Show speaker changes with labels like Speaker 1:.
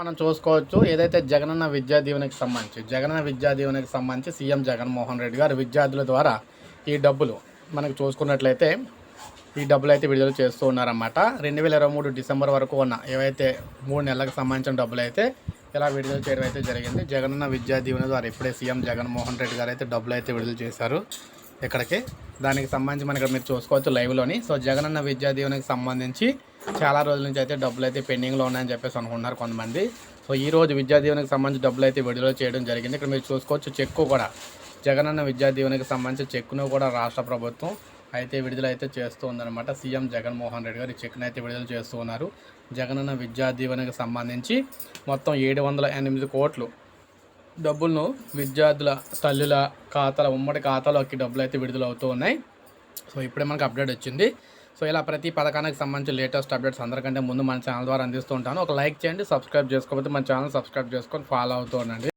Speaker 1: మనం చూసుకోవచ్చు. ఏదైతే జగనన్న విద్యా దీవెనకి సంబంధించి జగనన్న విద్యా దీవెనకి సంబంధించి సీఎం జగన్మోహన్ రెడ్డి గారు విద్యార్థుల ద్వారా ఈ డబ్బులు మనకు చూసుకున్నట్లయితే ఈ డబ్బులు అయితే విడుదల చేస్తూ ఉన్నారన్నమాట. రెండు వేల ఇరవై మూడు డిసెంబర్ వరకు ఉన్న ఏవైతే మూడు నెలలకు సంబంధించిన డబ్బులు అయితే ఇలా విడుదల చేయడం అయితే జరిగింది. జగనన్న విద్యా దీవెన ద్వారా ఇప్పుడే సీఎం జగన్మోహన్ రెడ్డి గారు అయితే డబ్బులు అయితే విడుదల చేశారు. ఇక్కడికి దానికి సంబంధించి మనకి ఇక్కడ మీరు చూసుకోవచ్చు లైవ్లోని. సో జగనన్న విద్యా దీవెనకి సంబంధించి చాలా రోజుల నుంచి అయితే డబ్బులు అయితే పెండింగ్లో ఉన్నాయని చెప్పేసి అనుకుంటున్నారు కొంతమంది. సో ఈ రోజు విద్యా దీవెనకి సంబంధించి డబ్బులు అయితే విడుదల చేయడం జరిగింది. ఇక్కడ మీరు చూసుకోవచ్చు చెక్కు కూడా. జగనన్న విద్యా దీవెనకి సంబంధించి చెక్కును కూడా రాష్ట్ర ప్రభుత్వం అయితే విడుదల అయితే చేస్తూ ఉందన్నమాట. సీఎం జగన్మోహన్ రెడ్డి గారు ఈ చెక్ను అయితే విడుదల చేస్తూ ఉన్నారు. జగనన్న విద్యా దీవెనకి సంబంధించి మొత్తం ఏడు వందల ఎనిమిది కోట్లు డబ్బులను విద్యార్థుల తల్లుల ఖాతాల ఉమ్మడి ఖాతాలోకి డబ్బులు అయితే విడుదల అవుతూ ఉన్నాయి సో ఇప్పుడే మనకు అప్డేట్ వచ్చింది. సో ఇలా ప్రతి పథకానికి సంబంధించి లేటెస్ట్ అప్డేట్స్ అందరికంటే ముందు మన ఛానల్ ద్వారా అందిస్తూ ఉంటాను. ఒక లైక్ చేయండి సబ్స్క్రైబ్ చేసుకోకపోతే మన ఛానల్ సబ్స్క్రైబ్ చేసుకొని ఫాలో అవుతూ ఉండండి.